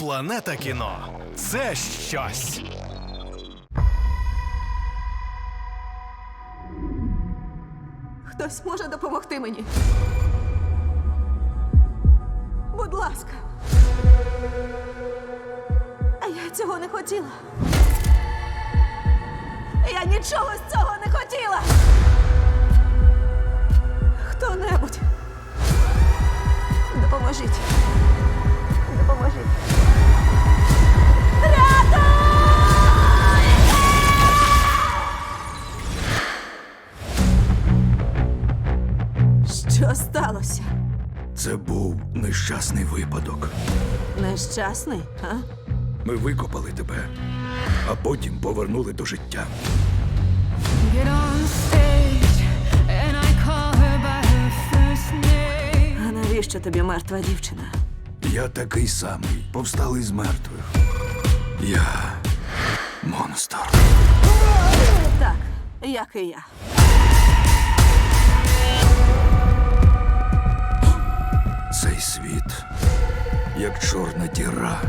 Планета кіно це щось. Хтось може допомогти мені. Будь ласка. А я цього не хотіла. Я нічого з цього не хотіла. Хто-небудь. Допоможіть. Допоможіть. Що сталося? Це був нещасний випадок. Нещасний, а? Ми викопали тебе, а потім повернули до життя. А навіщо тобі мертва дівчина? Я такий самий, повсталий з мертвих. Я монстр. Так, як і я. Чорна діра.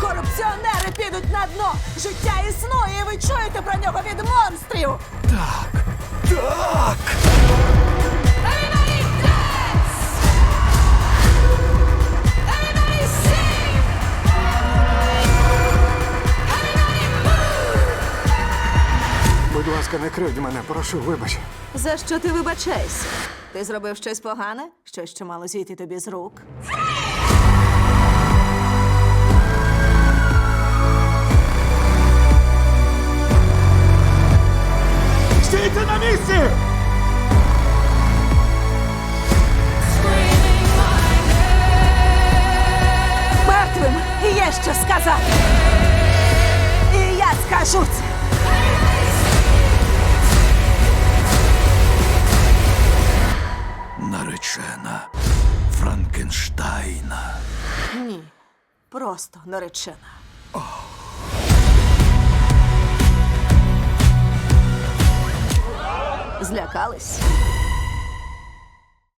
Корупціонери підуть на дно! Життя існує, і ви чуєте про нього від монстрів! Так, так! Будь ласка, не кривдь мене, прошу, вибач. За що ти вибачаєшся? Ти зробив щось погане? Щось, що мало зійти тобі з рук? Стійте на місці! Мертвим є що сказати! І я скажу це! Ні, просто наречена. Злякались?